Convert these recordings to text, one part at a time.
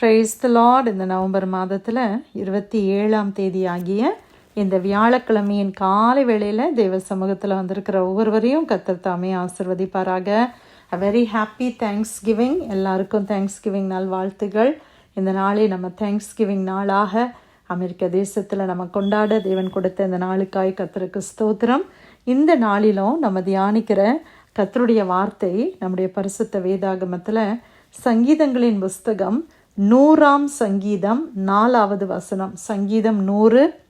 Price the Lord இந்த November மாதத்தில் இருபத்தி ஏழாம் தேதி ஆகிய இந்த வியாழக்கிழமையின் காலை வேளையில் தேவ சமூகத்தில் வந்திருக்கிற ஒவ்வொருவரையும் கத்தர் தாமே ஆசிர்வதிப்பாராக. A very happy thanksgiving எல்லாருக்கும் தேங்க்ஸ் கிவிங் நாள் வாழ்த்துகள். இந்த நாளை நம்ம தேங்க்ஸ் கிவிங் நாளாக அமெரிக்க தேசத்தில் நம்ம கொண்டாட தேவன் கொடுத்த இந்த நாளுக்காய் கத்தருக்கு ஸ்தோத்திரம். இந்த நாளிலும் நம்ம தியானிக்கிற கத்தருடைய வார்த்தை நம்முடைய பரிசுத்த வேதாகமத்தில் சங்கீதங்களின் புஸ்தகம் நூறாம் சங்கீதம் நாலாவது வசனம். சங்கீதம் நூறு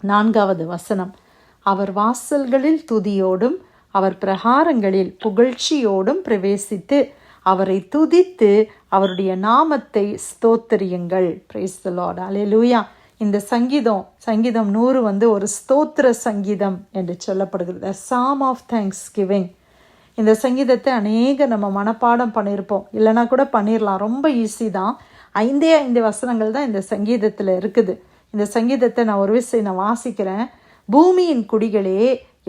நான்காவது வசனம். அவர் வாசல்களில் துதியோடும் அவர் பிரகாரங்களில் புகழ்ச்சியோடும் பிரவேசித்து அவரை துதித்து அவருடைய நாமத்தை ஸ்தோத்திரியுங்கள். பிரைஸ் த லார்ட் அலையலூயா இந்த சங்கீதம் சங்கீதம் நூறு வந்து ஒரு ஸ்தோத்திர சங்கீதம் என்று சொல்லப்படுகிறது. சாம் ஆஃப் தேங்க்ஸ் கிவிங் இந்த சங்கீதத்தை அநேக நம்ம மனப்பாடம் பண்ணியிருப்போம் இல்லைனா கூட பண்ணிடலாம் ரொம்ப ஈஸி தான். ஐந்தே ஐந்து வசனங்கள் தான் இந்த சங்கீதத்தில் இருக்குது. இந்த சங்கீதத்தை நான் ஒரு விஷயம் நான் வாசிக்கிறேன். பூமியின் குடிகளே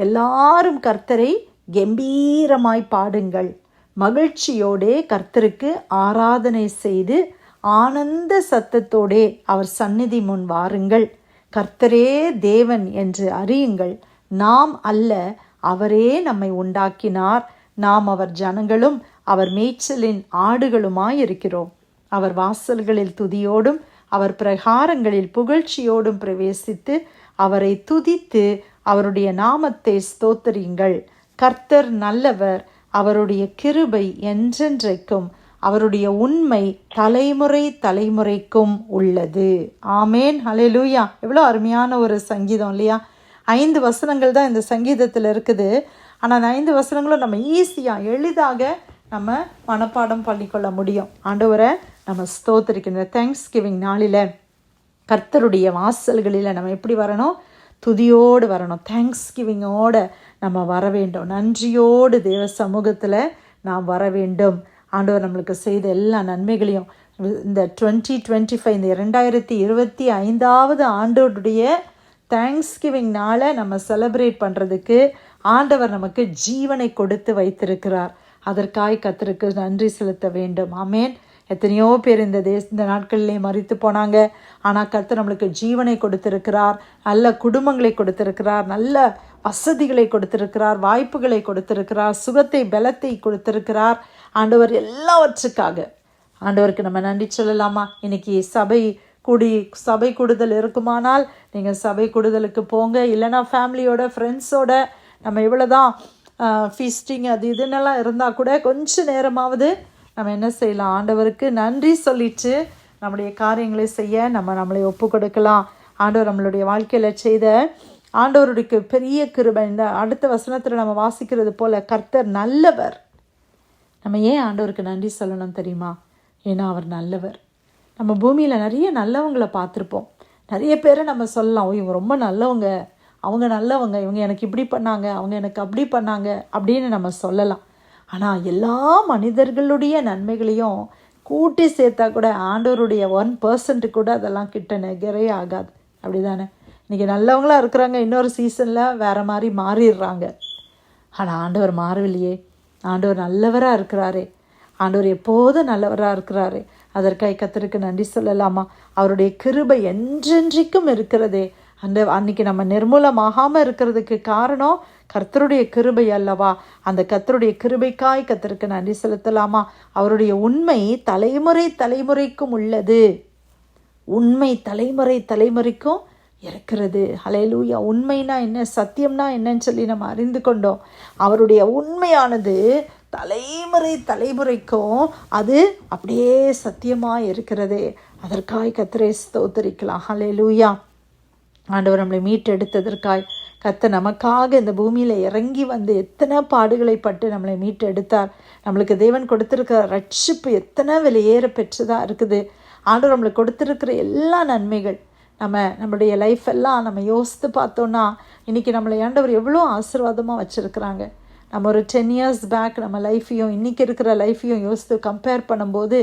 எல்லாரும் கர்த்தரை கம்பீரமாய் பாடுங்கள். மகிழ்ச்சியோடே கர்த்தருக்கு ஆராதனை செய்து ஆனந்த சத்தத்தோடே அவர் சந்நிதி முன் வாருங்கள். கர்த்தரே தேவன் என்று அறியுங்கள். நாம் அல்ல அவரே நம்மை உண்டாக்கினார். நாம் அவர் ஜனங்களும் அவர் மேய்ச்சலின் ஆடுகளுமாயிருக்கிறோம். அவர் வாசல்களில் துதியோடும் அவர் பிரகாரங்களில் புகழ்ச்சியோடும் பிரவேசித்து அவரை துதித்து அவருடைய நாமத்தை ஸ்தோத்தரியுங்கள். கர்த்தர் நல்லவர் அவருடைய கிருபை என்றென்றைக்கும் அவருடைய உண்மை தலைமுறை தலைமுறைக்கும் உள்ளது. ஆமேன். ஹalleluya. எவ்வளோ அருமையான ஒரு சங்கீதம் இல்லையா? ஐந்து வசனங்கள் தான் இந்த சங்கீதத்தில் இருக்குது. ஆனால் அந்த ஐந்து வசனங்களும் நம்ம ஈஸியாக எளிதாக நம்ம மனப்பாடம் பண்ணிக்கொள்ள முடியும். ஆண்டவரை நம்ம ஸ்தோத்திருக்கின்ற தேங்க்ஸ் கிவிங் நாளில் கர்த்தருடைய வாசல்களில் நம்ம எப்படி வரணும்? துதியோடு வரணும். தேங்க்ஸ் கிவிங்கோட நம்ம வர வேண்டும். நன்றியோடு தேவ சமூகத்தில் நாம் வர வேண்டும். ஆண்டவர் நம்மளுக்கு செய்த எல்லா நன்மைகளையும் இந்த டுவெண்ட்டி டுவெண்ட்டி ஃபைவ் இந்த இரண்டாயிரத்தி இருபத்தி ஐந்தாவது ஆண்டோடைய தேங்க்ஸ் கிவிங் நாளை நம்ம செலப்ரேட் பண்ணுறதுக்கு ஆண்டவர் நமக்கு ஜீவனை கொடுத்து வைத்திருக்கிறார். அதற்காய் கத்தருக்கு நன்றி செலுத்த வேண்டும். அமேன் எத்தனையோ பேர் இந்த தேச இந்த நாட்களிலே மறித்து போனாங்க. ஆனால் கர்த்தர் நம்மளுக்கு ஜீவனை கொடுத்திருக்கிறார். நல்ல குடும்பங்களை கொடுத்திருக்கிறார். நல்ல வசதிகளை கொடுத்திருக்கிறார். வாய்ப்புகளை கொடுத்திருக்கிறார். சுகத்தை பலத்தை கொடுத்திருக்கிறார். ஆண்டவர் எல்லாவற்றுக்காக. ஆண்டவருக்கு நம்ம நன்றி சொல்லலாமா? இன்னைக்கு சபை கூடி சபை கூடுதல் இருக்குமானால் நீங்கள் சபை கூடுதலுக்கு போங்க. இல்லைனா ஃபேமிலியோட ஃப்ரெண்ட்ஸோட நம்ம இவ்வளோதான் ஃபீஸ்டிங் அது இதுன்னெல்லாம் இருந்தால் கூட கொஞ்ச நேரமாவது நம்ம என்ன செய்யலாம்? ஆண்டவருக்கு நன்றி சொல்லிட்டு நம்முடைய காரியங்களை செய்ய நம்ம நம்மளை ஒப்பு கொடுக்கலாம் ஆண்டவர் நம்மளுடைய வாழ்க்கையில் செய்த ஆண்டவருடைய பெரிய கிருபை. இந்த அடுத்த வசனத்தில் நம்ம வாசிக்கிறது போல கர்த்தர் நல்லவர். நம்ம ஏன் ஆண்டவருக்கு நன்றி சொல்லணும் தெரியுமா? ஏன்னா அவர் நல்லவர். நம்ம பூமியில் நிறைய நல்லவங்களை பார்த்துருப்போம். நிறைய பேரை நம்ம சொல்லலாம் ஓ இவங்க ரொம்ப நல்லவங்க. அவங்க நல்லவங்க இவங்க எனக்கு இப்படி பண்ணாங்க அவங்க எனக்கு அப்படி பண்ணாங்க அப்படின்னு நம்ம சொல்லலாம். ஆனால் எல்லா மனிதர்களுடைய நன்மைகளையும் கூட்டி சேர்த்தா கூட ஆண்டவருடைய ஒன் பர்சன்ட்டு கூட அதெல்லாம் கிட்ட நெகரே ஆகாது. அப்படி தானே இன்றைக்கி நல்லவங்களாக இருக்கிறாங்க இன்னொரு சீசனில் வேறு மாதிரி மாறிடுறாங்க. ஆனால் ஆண்டவர் மாறவில்லையே. ஆண்டவர் நல்லவராக இருக்கிறாரே. ஆண்டவர் எப்போதும் நல்லவராக இருக்கிறாரே. அதற்காக கத்தருக்கு நன்றி சொல்லலாமா? அவருடைய கிருபை என்றென்றைக்கும் இருக்கிறதே. அந்த அன்னைக்கு நம்ம நிர்மூலமாகாமல் இருக்கிறதுக்கு காரணம் கர்த்தருடைய கிருபை அல்லவா? அந்த கர்த்தருடைய கிருபைக்காய் கத்தருக்கு நன்றி செலுத்தலாமா? அவருடைய உண்மை தலைமுறை தலைமுறைக்கும் உள்ளது. உண்மை தலைமுறை தலைமுறைக்கும் இருக்கிறது. ஹலேலூயா உண்மைனா என்ன? சத்தியம்னா என்னன்னு சொல்லி நம்ம அறிந்து கொண்டோம். அவருடைய உண்மையானது தலைமுறை தலைமுறைக்கும் அது அப்படியே சத்தியமாக இருக்கிறது. அதற்காய் கத்திரை ஸ்தோத்தரிக்கலாம். ஹலேலூயா ஆண்டவர் நம்மளை மீட்டெடுத்ததற்காய் கத்த நமக்காக இந்த பூமியில் இறங்கி வந்து எத்தனை பாடுகளை பட்டு நம்மளை மீட்டெடுத்தார். நம்மளுக்கு தேவன் கொடுத்துருக்கிற ரட்சிப்பு எத்தனை விலையேற பெற்றதாக இருக்குது. ஆண்டவர் நம்மளுக்கு கொடுத்துருக்கிற எல்லா நன்மைகள் நம்ம நம்மளுடைய லைஃப் எல்லாம் நம்ம யோசித்து பார்த்தோன்னா இன்றைக்கி நம்மளை ஆண்டவர் எவ்வளோ ஆசீர்வாதமாக வச்சுருக்குறாங்க. நம்ம ஒரு டென் இயர்ஸ் பேக் நம்ம லைஃப்பையும் இன்றைக்கி இருக்கிற லைஃப்பையும் யோசித்து கம்பேர் பண்ணும்போது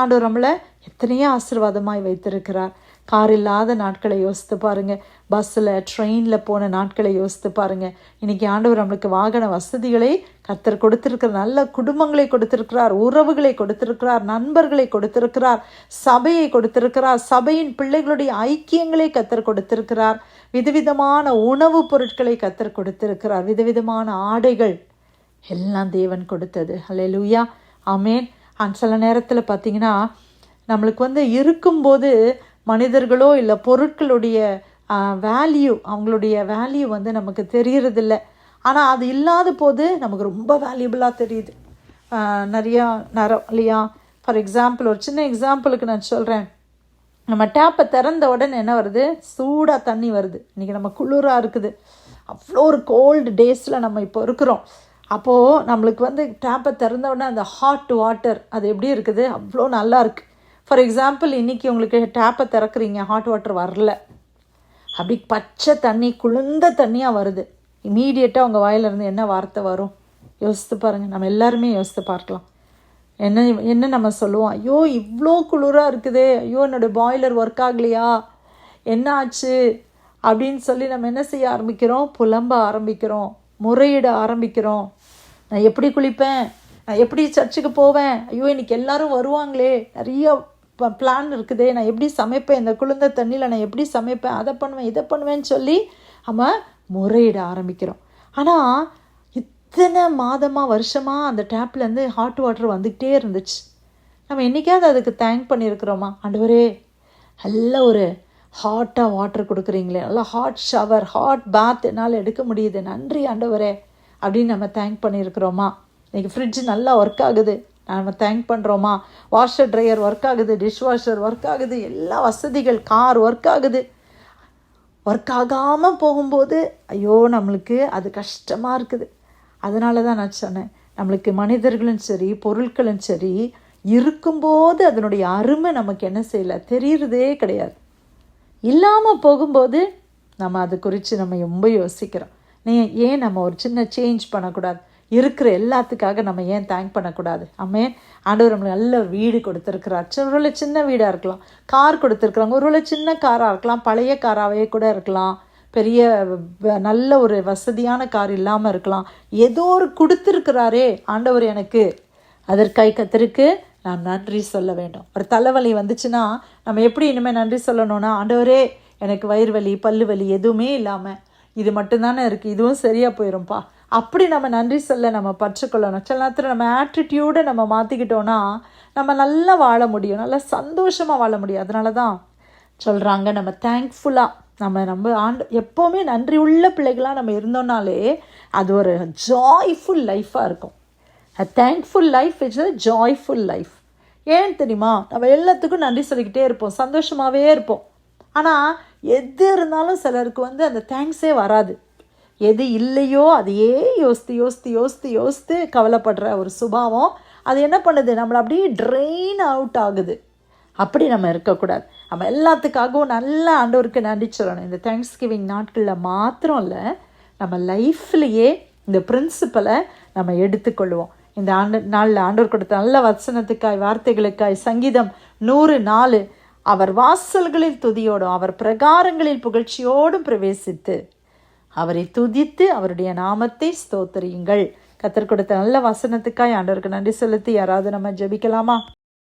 ஆண்டவர் நம்மளை எத்தனையோ ஆசீர்வாதமாய் வைத்திருக்கிறார். கார் இல்லாத நாட்களை யோசித்து பாருங்க. பஸ்ஸில் ட்ரெயினில் போன நாட்களை யோசித்து பாருங்க. இன்னைக்கு ஆண்டவர் நம்மளுக்கு வாகன வசதிகளை கத்தர் கொடுத்திருக்கிற நல்ல குடும்பங்களை கொடுத்திருக்கிறார். உறவுகளை கொடுத்திருக்கிறார். நண்பர்களை கொடுத்திருக்கிறார். சபையை கொடுத்திருக்கிறார். சபையின் பிள்ளைகளுடைய ஐக்கியங்களை கத்தர் கொடுத்திருக்கிறார். விதவிதமான உணவுப் பொருட்களை கத்தர் கொடுத்திருக்கிறார். விதவிதமான ஆடைகள் எல்லாம் தேவன் கொடுத்தது. அல்ல லூயா அமேன் அண்ட் சில நேரத்தில் பார்த்தீங்கன்னா நம்மளுக்கு வந்து இருக்கும்போது மனிதர்களோ இல்லை பொருட்களுடைய வேல்யூ அவங்களுடைய வேல்யூ வந்து நமக்கு தெரியறதில்ல. ஆனால் அது இல்லாத போது நமக்கு ரொம்ப வேல்யூபிளாக தெரியுது. நிறையா நேரம் இல்லையா? ஃபார் எக்ஸாம்பிள் ஒரு சின்ன எக்ஸாம்பிளுக்கு நான் சொல்கிறேன் நம்ம டேப்பை திறந்த உடனே என்ன வருது? சூடாக தண்ணி வருது. இன்றைக்கி நம்ம குளிராக இருக்குது. அவ்வளோ ஒரு கோல்டு டேஸில் நம்ம இப்போ இருக்கிறோம். அப்போது நம்மளுக்கு வந்து டேப்பை திறந்த உடனே அந்த ஹாட் வாட்டர் அது எப்படி இருக்குது? அவ்வளோ நல்லா இருக்குது ஃபார் எக்ஸாம்பிள் இன்றைக்கி உங்களுக்கு டேப்பை திறக்கிறீங்க ஹாட் வாட்டர் வரல. அப்படி பச்சை தண்ணி குளிர்ந்த தண்ணியாக வருது. இமீடியட்டாக உங்கள் வாயிலிருந்து என்ன வார்த்தை வரும்? யோசித்து பாருங்கள் நம்ம எல்லாருமே யோசித்து பார்க்கலாம். என்ன என்ன நம்ம சொல்லுவோம்? ஐயோ இவ்வளோ குளிராக இருக்குதே. ஐயோ என்னோடய பாய்லர் ஒர்க் ஆகலையா? என்ன ஆச்சு? அப்படின்னு சொல்லி நம்ம என்ன செய்ய ஆரம்பிக்கிறோம்? புலம்ப ஆரம்பிக்கிறோம். முறையிட ஆரம்பிக்கிறோம். நான் எப்படி குளிப்பேன்? நான் எப்படி சர்ச்சுக்கு போவேன்? ஐயோ இன்னைக்கு எல்லாரும் வருவாங்களே. நிறைய பிளான் இருக்குதே. நான் எப்படி சமைப்பேன்? இந்த குளிர்ந்த தண்ணியில் நான் எப்படி சமைப்பேன்? அதை பண்ணுவேன் இதை பண்ணுவேன்னு சொல்லி நம்ம முறையிட ஆரம்பிக்கிறோம். ஆனால் இத்தனை மாதமாக வருஷமாக அந்த டேப்லேருந்து ஹாட் வாட்டர் வந்துக்கிட்டே இருந்துச்சு. நம்ம என்றைக்காவது அதுக்கு தேங்க் பண்ணியிருக்கிறோமா? ஆண்டவரே நல்ல ஒரு ஹாட்டாக வாட்டர் கொடுக்குறீங்களே. நல்லா ஹாட் ஷவர் ஹாட் பாத் என்னால் எடுக்க முடியுது. நன்றி ஆண்டவரே அப்படின்னு நம்ம தேங்க் பண்ணியிருக்கிறோமா? இன்றைக்கி ஃப்ரிட்ஜ் நல்லா ஒர்க் ஆகுது. நம்ம தேங்க் பண்ணுறோமா வாஷர் ட்ரையர் ஒர்க் ஆகுது டிஷ் வாஷர் ஒர்க் ஆகுது எல்லா வசதிகள் கார் ஒர்க் ஆகுது. ஒர்க் ஆகாமல் போகும்போது ஐயோ நம்மளுக்கு அது கஷ்டமாக இருக்குது. அதனால தான் நான் சொன்னேன் நம்மளுக்கு மனிதர்களும் சரி பொருட்களும் சரி இருக்கும்போது அதனுடைய அருமை நமக்கு என்ன செய்யலை? தெரியறதே கிடையாது. இல்லாமல் போகும்போது நம்ம அது குறித்து நம்ம ரொம்ப யோசிக்கிறோம். நீ ஏன் நம்ம ஒரு சின்ன சேஞ்ச் பண்ணக்கூடாது? இருக்கிற எல்லாத்துக்காக நம்ம ஏன் தேங்க் பண்ணக்கூடாது? அம்மே ஆண்டவர் நம்மளுக்கு நல்ல ஒரு வீடு கொடுத்துருக்கிறார். ஒருவேளை சின்ன வீடாக இருக்கலாம். கார் கொடுத்துருக்குறாங்க ஒருவேளை சின்ன காராக இருக்கலாம். பழைய காராகவே கூட இருக்கலாம். பெரிய வ- நல்ல ஒரு வசதியான கார் இல்லாமல் இருக்கலாம். ஏதோ ஒரு கொடுத்துருக்கிறாரே ஆண்டவர் எனக்கு. அதற்காய் கத்திருக்கு நான் நன்றி சொல்ல வேண்டும். ஒரு தலைவலி வந்துச்சுன்னா நம்ம எப்படி இனிமேல் நன்றி சொல்லணும்னா ஆண்டவரே எனக்கு வயிறு வலி பல்லு வலி எதுவுமே இல்லாமல் இது மட்டும்தானே இருக்குது இதுவும் சரியாக போயிடும்ப்பா அப்படி நம்ம நன்றி சொல்ல நம்ம பற்றுக்கொள்ளணும். சில நேரத்தில் நம்ம ஆட்டிடியூடை நம்ம மாற்றிக்கிட்டோன்னா நம்ம நல்லா வாழ முடியும். நல்லா சந்தோஷமாக வாழ முடியும். அதனால தான் சொல்கிறாங்க நம்ம தேங்க்ஃபுல்லாக நம்ம நம்ம ஆண்டு எப்போவுமே நன்றி உள்ள பிள்ளைகளாக நம்ம இருந்தோம்னாலே அது ஒரு ஜாய்ஃபுல் லைஃப்பாக இருக்கும். A life is a joyful life ஏன் தெரியுமா? நம்ம எல்லாத்துக்கும் நன்றி சொல்லிக்கிட்டே இருப்போம். சந்தோஷமாகவே இருப்போம். ஆனால் எது இருந்தாலும் சிலருக்கு வந்து அந்த தேங்க்ஸே வராது. எது இல்லையோ அதையே யோசித்து யோசித்து யோசித்து யோசித்து கவலைப்படுற ஒரு சுபாவம். அது என்ன பண்ணுது? நம்மளை அப்படியே ட்ரெயின் அவுட் ஆகுது. அப்படி நம்ம இருக்கக்கூடாது. நம்ம எல்லாத்துக்காகவும் நல்ல ஆண்டவருக்கு நன்றி சொல்லணும். இந்த தேங்க்ஸ் கிவிங் நாட்களில் மாத்திரம் இல்லை நம்ம லைஃப்லேயே இந்த பிரின்சிபலை நம்ம எடுத்துக்கொள்வோம். இந்த ஆண்டு நாளில் ஆண்டவர் கொடுத்த நல்ல வசனத்துக்காய் வார்த்தைகளுக்காய் சங்கீதம் நூறு நாலு. அவர் வாசல்களில் துதியோடும் அவர் பிரகாரங்களில் புகழ்ச்சியோடும் பிரவேசித்து அவரை துதித்து அவருடைய நாமத்தை ஸ்தோத்தரியுங்கள். கத்தர் கொடுத்த நல்ல வசனத்துக்காய் ஆண்டவருக்கு நன்றி செலுத்தி யாராவது நம்ம ஜெபிக்கலாமா?